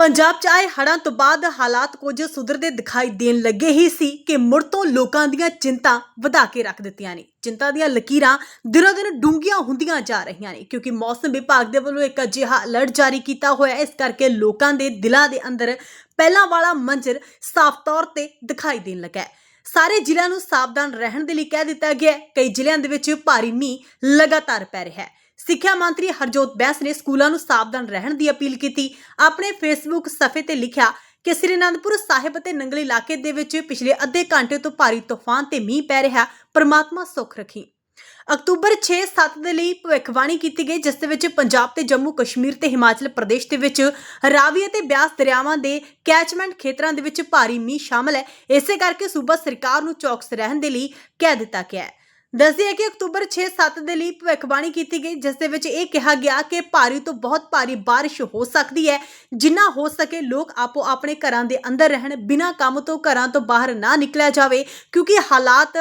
ਪੰਜਾਬ 'ਚ ਆਏ ਹੜ੍ਹਾਂ ਤੋਂ ਬਾਅਦ ਹਾਲਾਤ ਕੁਝ ਸੁਧਰਦੇ ਦਿਖਾਈ ਦੇਣ ਲੱਗੇ ਹੀ ਸੀ ਕਿ ਮੁੜ ਤੋਂ ਲੋਕਾਂ ਦੀਆਂ ਚਿੰਤਾ ਵਧਾ ਕੇ ਰੱਖ ਦਿੱਤੀਆਂ ਨੇ। ਚਿੰਤਾ ਦੀਆਂ ਲਕੀਰਾਂ ਦਿਨੋ ਦਿਨ ਡੂੰਘੀਆਂ ਹੁੰਦੀਆਂ ਜਾ ਰਹੀਆਂ ਨੇ ਕਿਉਂਕਿ ਮੌਸਮ ਵਿਭਾਗ ਦੇ ਵੱਲੋਂ ਇੱਕ ਅਜਿਹਾ ਅਲਰਟ ਜਾਰੀ ਕੀਤਾ ਹੋਇਆ ਹੈ। ਇਸ ਕਰਕੇ ਲੋਕਾਂ ਦੇ ਦਿਲਾਂ ਦੇ ਅੰਦਰ ਪਹਿਲਾਂ ਵਾਲਾ ਮੰਜ਼ਰ ਸਾਫ਼ ਤੌਰ ਤੇ ਦਿਖਾਈ ਦੇਣ ਲੱਗਾ ਹੈ। ਸਾਰੇ ਜ਼ਿਲ੍ਹਿਆਂ ਨੂੰ ਸਾਵਧਾਨ ਰਹਿਣ ਦੇ ਲਈ ਕਹਿ ਦਿੱਤਾ ਗਿਆ ਹੈ। ਕਈ ਜ਼ਿਲ੍ਹਿਆਂ ਦੇ ਵਿੱਚ ਭਾਰੀ ਮੀਂਹ ਲਗਾਤਾਰ ਪੈ ਰਿਹਾ ਹੈ। ਸਿੱਖਿਆ ਮੰਤਰੀ ਹਰਜੋਤ ਬੈਂਸ ਨੇ ਸਕੂਲਾਂ ਨੂੰ ਸਾਵਧਾਨ ਰਹਿਣ ਦੀ ਅਪੀਲ ਕੀਤੀ। ਆਪਣੇ ਫੇਸਬੁੱਕ ਸਫੇ ਤੇ ਲਿਖਿਆ ਕਿ ਸ੍ਰੀ ਅਨੰਦਪੁਰ ਸਾਹਿਬ ਅਤੇ ਨੰਗਲ ਇਲਾਕੇ ਦੇ ਵਿੱਚ ਪਿਛਲੇ ਅੱਧੇ ਘੰਟੇ ਤੋਂ ਭਾਰੀ ਤੂਫਾਨ ਤੇ ਮੀਂਹ ਪੈ ਰਿਹਾ, ਪਰਮਾਤਮਾ ਸੁੱਖ ਰੱਖੀ। ਅਕਤੂਬਰ 6-7 ਦੇ ਲਈ ਭਵਿੱਖਬਾਣੀ ਕੀਤੀ ਗਈ, ਜਿਸ ਦੇ ਵਿੱਚ ਪੰਜਾਬ ਤੇ ਜੰਮੂ ਕਸ਼ਮੀਰ ਤੇ ਹਿਮਾਚਲ ਪ੍ਰਦੇਸ਼ ਦੇ ਵਿੱਚ ਰਾਵੀ ਅਤੇ ਬਿਆਸ ਦਰਿਆਵਾਂ ਦੇ ਕੈਚਮੈਂਟ ਖੇਤਰਾਂ ਦੇ ਵਿੱਚ ਭਾਰੀ ਮੀਂਹ ਸ਼ਾਮਲ ਹੈ। ਇਸੇ ਕਰਕੇ ਸੂਬਾ ਸਰਕਾਰ ਨੂੰ ਚੌਕਸ ਰਹਿਣ ਦੇ ਲਈ ਕਹਿ ਦਿੱਤਾ ਗਿਆ ਹੈ। ਦੱਸਦੀ ਹੈ ਕਿ ਅਕਤੂਬਰ 6-7 ਦੇ ਲਈ ਭਵਿੱਖਬਾਣੀ ਕੀਤੀ ਗਈ, ਜਿਸ ਦੇ ਵਿੱਚ ਇਹ ਕਿਹਾ ਗਿਆ ਕਿ ਭਾਰੀ ਤੋਂ ਬਹੁਤ ਭਾਰੀ ਬਾਰਿਸ਼ ਹੋ ਸਕਦੀ ਹੈ। ਜਿੰਨਾ ਹੋ ਸਕੇ ਲੋਕ ਆਪੋ ਆਪਣੇ ਘਰਾਂ ਦੇ ਅੰਦਰ ਰਹਿਣ, ਬਿਨਾਂ ਕੰਮ ਤੋਂ ਘਰਾਂ ਤੋਂ ਬਾਹਰ ਨਾ ਨਿਕਲਿਆ ਜਾਵੇ, ਕਿਉਂਕਿ ਹਾਲਾਤ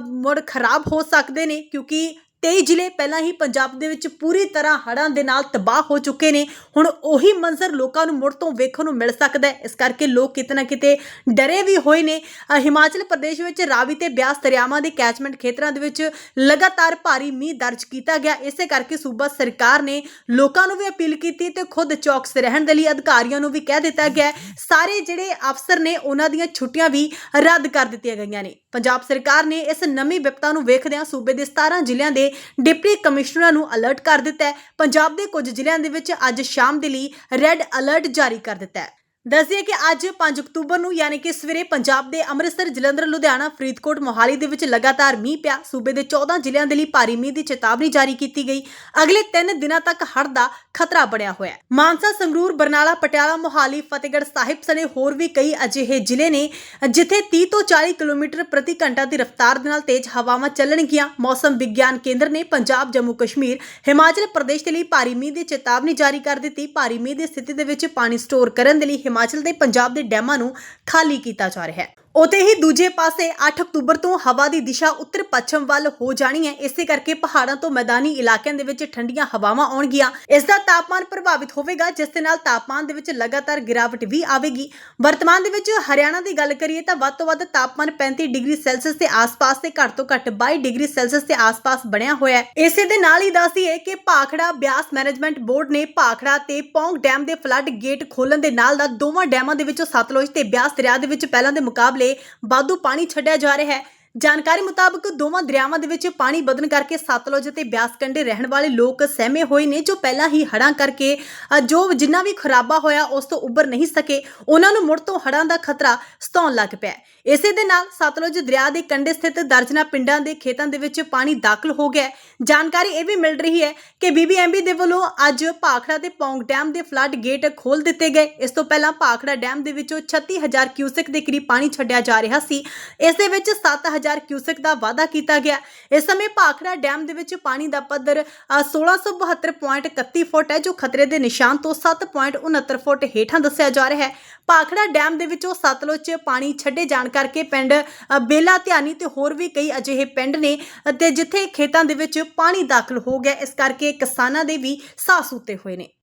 ਮੁੜ ਖਰਾਬ ਹੋ ਸਕਦੇ ਨੇ, ਕਿਉਂਕਿ 23 ਜ਼ਿਲ੍ਹੇ ਪਹਿਲਾਂ ਹੀ ਪੰਜਾਬ ਦੇ ਵਿੱਚ ਪੂਰੀ ਤਰ੍ਹਾਂ ਹੜ੍ਹਾਂ ਦੇ ਨਾਲ ਤਬਾਹ ਹੋ ਚੁੱਕੇ ਨੇ। ਹੁਣ ਉਹੀ ਮੰਜ਼ਰ ਲੋਕਾਂ ਨੂੰ ਮੁੜ ਤੋਂ ਵੇਖਣ ਨੂੰ ਮਿਲ ਸਕਦਾ ਹੈ। ਇਸ ਕਰਕੇ ਲੋਕ ਕਿਤੇ ਨਾ ਕਿਤੇ ਡਰੇ ਵੀ ਹੋਏ ਨੇ। ਹਿਮਾਚਲ ਪ੍ਰਦੇਸ਼ ਵਿੱਚ ਰਾਵੀ ਤੇ ਬਿਆਸ ਦਰਿਆਵਾਂ ਦੇ ਕੈਚਮੈਂਟ ਖੇਤਰਾਂ ਦੇ ਵਿੱਚ ਲਗਾਤਾਰ ਭਾਰੀ ਮੀਂਹ ਦਰਜ ਕੀਤਾ ਗਿਆ। ਇਸੇ ਕਰਕੇ ਸੂਬਾ ਸਰਕਾਰ ਨੇ ਲੋਕਾਂ ਨੂੰ ਵੀ ਅਪੀਲ ਕੀਤੀ ਤੇ ਖੁਦ ਚੌਕਸ ਰਹਿਣ ਦੇ ਲਈ ਅਧਿਕਾਰੀਆਂ ਨੂੰ ਵੀ ਕਹਿ ਦਿੱਤਾ ਗਿਆ ਸਾਰੇ ਜਿਹੜੇ ਅਫਸਰ ਨੇ, ਉਹਨਾਂ ਦੀਆਂ ਛੁੱਟੀਆਂ ਵੀ ਰੱਦ ਕਰ ਦਿੱਤੀਆਂ ਗਈਆਂ ਨੇ। ਪੰਜਾਬ ਸਰਕਾਰ ਨੇ ਇਸ ਨਵੀਂ ਵਿਪਤਾ ਨੂੰ ਵੇਖਦਿਆਂ ਸੂਬੇ ਦੇ 17 ਜ਼ਿਲ੍ਹਿਆਂ ਦੇ ਡਿਪਟੀ ਕਮਿਸ਼ਨਰਾਂ ਨੂੰ ਅਲਰਟ ਕਰ ਦਿੱਤਾ ਹੈ। ਪੰਜਾਬ ਦੇ ਕੁਝ ਜ਼ਿਲ੍ਹਿਆਂ ਦੇ ਵਿੱਚ ਅੱਜ ਸ਼ਾਮ ਦੇ ਲਈ ਰੈੱਡ ਅਲਰਟ ਜਾਰੀ ਕਰ ਦਿੱਤਾ ਹੈ। ਦੱਸਦੀਏ ਕਿ ਅੱਜ 5 ਅਕਤੂਬਰ ਨੂੰ ਯਾਨੀ ਕਿ ਸਵੇਰੇ ਪੰਜਾਬ ਦੇ ਅੰਮ੍ਰਿਤਸਰ, ਜਲੰਧਰ, ਲੁਧਿਆਣਾ, ਫਰੀਦਕੋਟ, ਮੋਹਾਲੀ ਦੇ ਵਿੱਚ ਲਗਾਤਾਰ ਮੀਂਹ ਪਿਆ। ਸੂਬੇ ਦੇ 14 ਜ਼ਿਲ੍ਹਿਆਂ ਦੇ ਲਈ ਭਾਰੀ ਮੀਂਹ ਦੀ ਚੇਤਾਵਨੀ ਜਾਰੀ ਕੀਤੀ ਗਈ। ਅਗਲੇ 3 ਦਿਨਾਂ ਤੱਕ ਹੜ੍ਹ ਦਾ ਖਤਰਾ ਬਣਿਆ ਹੋਇਆ ਹੈ। ਮਾਨਸਾ, ਸੰਗਰੂਰ, ਬਰਨਾਲਾ, ਪਟਿਆਲਾ, ਮੋਹਾਲੀ, ਫਤਿਹਗੜ੍ਹ ਸਾਹਿਬ ਸਣੇ ਹੋਰ ਵੀ ਕਈ ਅਜਿਹੇ ਜ਼ਿਲ੍ਹੇ ਨੇ ਜਿੱਥੇ 30 ਤੋਂ 40 ਕਿਲੋਮੀਟਰ ਪ੍ਰਤੀ ਘੰਟਾ ਦੀ ਰਫ਼ਤਾਰ ਦੇ ਨਾਲ ਤੇਜ਼ ਹਵਾਵਾਂ ਚੱਲਣਗੀਆਂ। ਮੌਸਮ ਵਿਗਿਆਨ ਕੇਂਦਰ ਨੇ ਪੰਜਾਬ, ਜੰਮੂ, ਕਸ਼ਮੀਰ, ਹਿਮਾਚਲ ਪ੍ਰਦੇਸ਼ ਦੇ ਲਈ ਭਾਰੀ ਮੀਂਹ ਦੀ ਚੇਤਾਵਨੀ ਜਾਰੀ ਕਰ ਦਿੱਤੀ। ਭਾਰੀ ਮੀਂਹ ਦੀ ਸਥਿਤੀ ਦੇ ਵਿੱਚ ਪਾਣੀ ਸਟੋਰ ਕਰਨ ਦੇ ਲਈ ਹਿਮਾਚਲ ਦੇ ਪੰਜਾਬ ਦੇ ਡੈਮਾਂ ਨੂੰ ਖਾਲੀ ਕੀਤਾ ਜਾ ਰਿਹਾ ਹੈ। ਉਤੇ ਹੀ ਦੂਜੇ ਪਾਸੇ 8 ਅਕਤੂਬਰ ਤੋਂ ਹਵਾ ਦੀ ਦਿਸ਼ਾ ਉੱਤਰ ਪੱਛਮ ਵੱਲ ਹੋ ਜਾਣੀ ਹੈ। ਇਸੇ ਕਰਕੇ ਪਹਾੜਾਂ ਤੋਂ ਮੈਦਾਨੀ ਇਲਾਕਿਆਂ ਦੇ ਵਿੱਚ ਠੰਡੀਆਂ ਹਵਾਵਾਂ ਆਉਣਗੀਆਂ। ਇਸ ਦਾ ਤਾਪਮਾਨ ਪ੍ਰਭਾਵਿਤ ਹੋਵੇਗਾ, ਜਿਸ ਦੇ ਨਾਲ ਤਾਪਮਾਨ ਦੇ ਵਿੱਚ ਲਗਾਤਾਰ ਗਿਰਾਵਟ ਵੀ ਆਵੇਗੀ। ਵਰਤਮਾਨ ਦੇ ਵਿੱਚ ਹਰਿਆਣਾ ਦੀ ਗੱਲ ਕਰੀਏ ਤਾਂ ਵੱਧ ਤੋਂ ਵੱਧ ਤਾਪਮਾਨ 35 ਡਿਗਰੀ ਸੈਲਸੀਅਸ ਦੇ ਆਸ-ਪਾਸ ਤੇ ਘੱਟ ਤੋਂ ਘੱਟ 22 ਡਿਗਰੀ ਸੈਲਸੀਅਸ ਦੇ ਆਸ-ਪਾਸ ਬਣਿਆ ਹੋਇਆ ਹੈ। ਇਸੇ ਦੇ ਨਾਲ ਹੀ ਦੱਸਦੀਏ ਕਿ ਭਾਖੜਾ ਬਿਆਸ ਮੈਨੇਜਮੈਂਟ ਬੋਰਡ ਨੇ ਭਾਖੜਾ ਤੇ ਪੌਂਗ ਡੈਮ ਦੇ ਫਲੱਡ ਗੇਟ ਖੋਲਣ ਦੇ ਨਾਲ ਦਾ ਦੋਵਾਂ ਡੈਮਾਂ ਦੇ ਵਿੱਚੋਂ ਸਤਲੁਜ ਤੇ ਬਿਆਸ ਦਰਿਆ ਦੇ ਵਿੱਚ ਪਹਿਲਾਂ ਦੇ ਮੁਕਾਬਲੇ ਵਾਧੂ ਪਾਣੀ ਛੱਡਿਆ ਜਾ ਰਿਹਾ ਹੈ। ਜਾਣਕਾਰੀ ਮੁਤਾਬਕ ਦੋਵਾਂ ਦਰਿਆਵਾਂ ਦੇ ਵਿੱਚ ਪਾਣੀ ਵਧਣ ਕਰਕੇ ਸਤਲੁਜ ਤੇ ਬਿਆਸ ਕੰਢੇ ਰਹਿਣ ਵਾਲੇ ਲੋਕ ਸਹਿਮੇ ਹੋਏ ਨੇ ਜੋ ਪਹਿਲਾਂ ਹੀ ਹੜ੍ਹਾਂ ਕਰਕੇ ਅ, ਜੋ ਜਿੰਨਾ ਵੀ ਖਰਾਬਾ ਹੋਇਆ ਉਸ ਤੋਂ ਉੱਭਰ ਨਹੀਂ ਸਕੇ ਉਹਨਾਂ ਨੂੰ ਮੁੜ ਤੋਂ ਹੜ੍ਹਾਂ ਦਾ ਖਤਰਾ ਸਤਾਉਣ ਲੱਗ ਪਿਆ ਹੈ। ਇਸੇ ਦੇ ਨਾਲ ਸਤਲੁਜ ਦਰਿਆ ਦੇ ਕੰਢੇ ਸਥਿਤ ਦਰਜਨਾ ਪਿੰਡਾਂ ਦੇ ਖੇਤਾਂ ਦੇ ਵਿੱਚ ਪਾਣੀ ਦਾਖਲ ਹੋ ਗਿਆ ਹੈ। ਜਾਣਕਾਰੀ ਇਹ ਵੀ ਮਿਲ ਰਹੀ ਹੈ ਕਿ ਬੀਬੀਐਮਬੀ ਦੇ ਵੱਲੋਂ ਅੱਜ ਭਾਖੜਾ ਤੇ ਪੌਂਗ ਡੈਮ ਦੇ ਫਲੱਡ ਗੇਟ ਖੋਲ ਦਿੱਤੇ ਗਏ ਇਸ ਤੋਂ ਪਹਿਲਾਂ ਭਾਖੜਾ ਡੈਮ ਦੇ ਵਿੱਚੋਂ 36000 ਕਿਊਸੈਕ ਦੇ ਕਰੀਬ ਪਾਣੀ ਛੱਡਿਆ ਜਾ ਰਿਹਾ ਸੀ ਇਸ ਦੇ ਵਿੱਚ 7000 ਕਿਊਸੈਕ ਦਾ ਵਾਅਦਾ ਕੀਤਾ ਗਿਆ। ਇਸ ਸਮੇਂ ਭਾਖੜਾ ਡੈਮ ਦੇ ਵਿੱਚ ਪਾਣੀ ਦਾ ਪੱਧਰ ਅ, 1672.31 ਫੁੱਟ ਹੈ ਜੋ ਖਤਰੇ ਦੇ ਨਿਸ਼ਾਨ ਤੋਂ 7.69 ਫੁੱਟ ਹੇਠਾਂ ਦੱਸਿਆ ਜਾ ਰਿਹਾ ਹੈ। ਭਾਖੜਾ ਡੈਮ ਦੇ ਵਿੱਚੋਂ ਸਤਲੁਜ ਪਾਣੀ ਛੱਡੇ ਜਾਣ ਕਰਕੇ ਪਿੰਡ ਬੇਲਾ ਧਿਆਨੀ ਤੇ ਹੋਰ ਵੀ ਕਈ ਅਜਿਹੇ ਪਿੰਡ ਨੇ ਅਤੇ ਜਿੱਥੇ ਖੇਤਾਂ ਦੇ ਵਿੱਚ ਪਾਣੀ ਦਾਖਲ ਹੋ ਗਿਆ ਇਸ ਕਰਕੇ ਕਿਸਾਨਾਂ ਦੇ ਵੀ ਸਾਹ ਸੂਤੇ ਹੋਏ ਨੇ।